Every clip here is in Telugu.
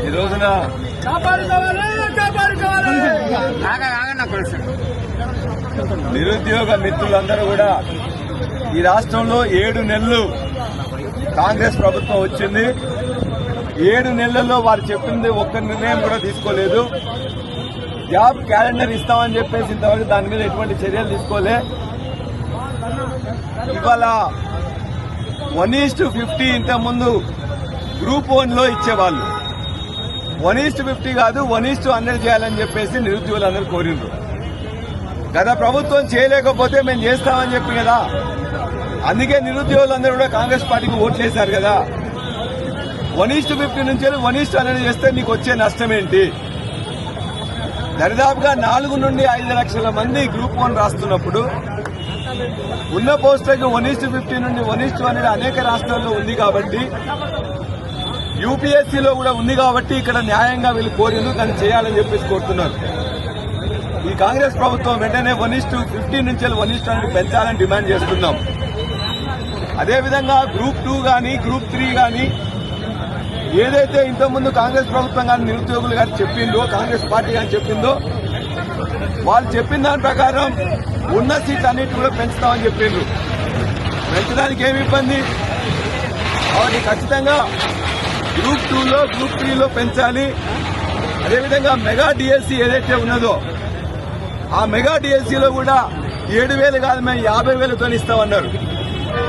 ఈ రోజున నిరుద్యోగ మిత్రులందరూ కూడా ఈ రాష్ట్రంలో ఏడు నెలలు కాంగ్రెస్ ప్రభుత్వం వచ్చింది. ఏడు నెలల్లో వారు చెప్పింది ఒక్క నిర్ణయం కూడా తీసుకోలేదు. జాబ్ క్యాలెండర్ ఇస్తామని చెప్పేసి ఇంతవరకు దాని మీద ఎటువంటి చర్యలు తీసుకోలే. ఇవాళ వన్ ఈస్ట్ ఫిఫ్టీ ఇంతకుముందు గ్రూప్ వన్లో ఇచ్చేవాళ్ళు. వన్ ఈస్ట్ ఫిఫ్టీ కాదు వన్ ఈస్ట్ హండ్రెడ్ చేయాలని చెప్పేసి నిరుద్యోగులందరూ కోరిండ్రు. గత ప్రభుత్వం చేయలేకపోతే మేము చేస్తామని చెప్పి కదా. అందుకే నిరుద్యోగులందరూ కూడా కాంగ్రెస్ పార్టీకి ఓట్ చేశారు కదా. వన్ ఈస్ట్ ఫిఫ్టీ నుంచి వన్ ఈస్ట్ హండ్రెడ్ చేస్తే నీకు వచ్చే నష్టం ఏంటి? దరిదాపుగా నాలుగు నుండి ఐదు లక్షల మంది గ్రూప్ వన్ రాస్తున్నప్పుడు ఉన్న పోస్టులకు వన్ ఈస్ట్ ఫిఫ్టీ నుండి వన్ ఈస్ట్ హండ్రెడ్ అనేక రాష్ట్రాల్లో ఉంది కాబట్టి యూపీఎస్సీలో కూడా ఉంది కాబట్టి ఇక్కడ న్యాయంగా వీళ్ళు కోరిందు దాన్ని చేయాలని చెప్పేసి కోరుతున్నారు. ఈ కాంగ్రెస్ ప్రభుత్వం వెంటనే వన్ ఈస్ట్ ఫిఫ్టీ నుంచి వన్ ఈస్ట్ హండ్రెడ్ పెంచాలని డిమాండ్ చేస్తున్నాం. అదేవిధంగా గ్రూప్ టూ కానీ గ్రూప్ త్రీ కానీ ఏదైతే ఇంతకుముందు కాంగ్రెస్ ప్రభుత్వం కానీ నిరుద్యోగులు కానీ చెప్పిందో కాంగ్రెస్ పార్టీ కానీ చెప్పిందో వాళ్ళు చెప్పిన దాని ప్రకారం ఉన్న సీట్లు అన్నిటి కూడా పెంచుతామని చెప్పిండ్రు. పెంచడానికి ఏమి ఇబ్బంది? కాబట్టి ఖచ్చితంగా గ్రూప్ టూలో గ్రూప్ త్రీలో పెంచాలి. అదేవిధంగా మెగా డిఎస్సీ ఏదైతే ఉన్నదో ఆ మెగా డిఎస్సీలో కూడా ఏడు వేలు కాదు మేము యాభై వేలతో ఇస్తామన్నారు.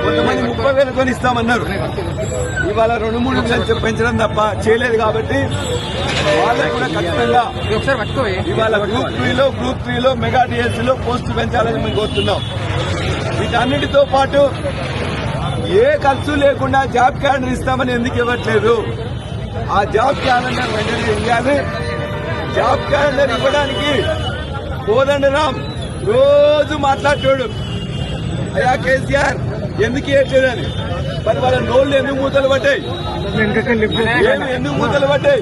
కొంతమంది ముప్పై వేలతో ఇస్తామన్నారు ఇవాళ రెండు మూడు వేలు పెంచడం తప్ప చేయలేదు కాబట్టి వాళ్ళకు కూడా ఖచ్చితంగా ఇవాళ గ్రూప్ త్రీలో గ్రూప్ త్రీలో మెగా డిఎస్సీలో పోస్టులు పెంచాలని మేము కోరుతున్నాం. వీటన్నిటితో పాటు ఏ ఖర్చు లేకుండా జాబ్ క్యాలెండర్ ఇస్తామని ఎందుకు ఇవ్వట్లేదు? ఆ జాబ్ క్యాలెండర్ వెంటనే ఇవ్వాలి. జాబ్ క్యాలెండర్ ఇవ్వడానికి కోదండరాం రోజు మాట్లాడతాడు అయ్యా కేసీఆర్! ఎందుకు ఇవ్వట్లేదని మరి వాళ్ళ నోళ్ళు ఎందుకు మూతలు పట్టాయి ఎందుకు మూతలు పట్టాయి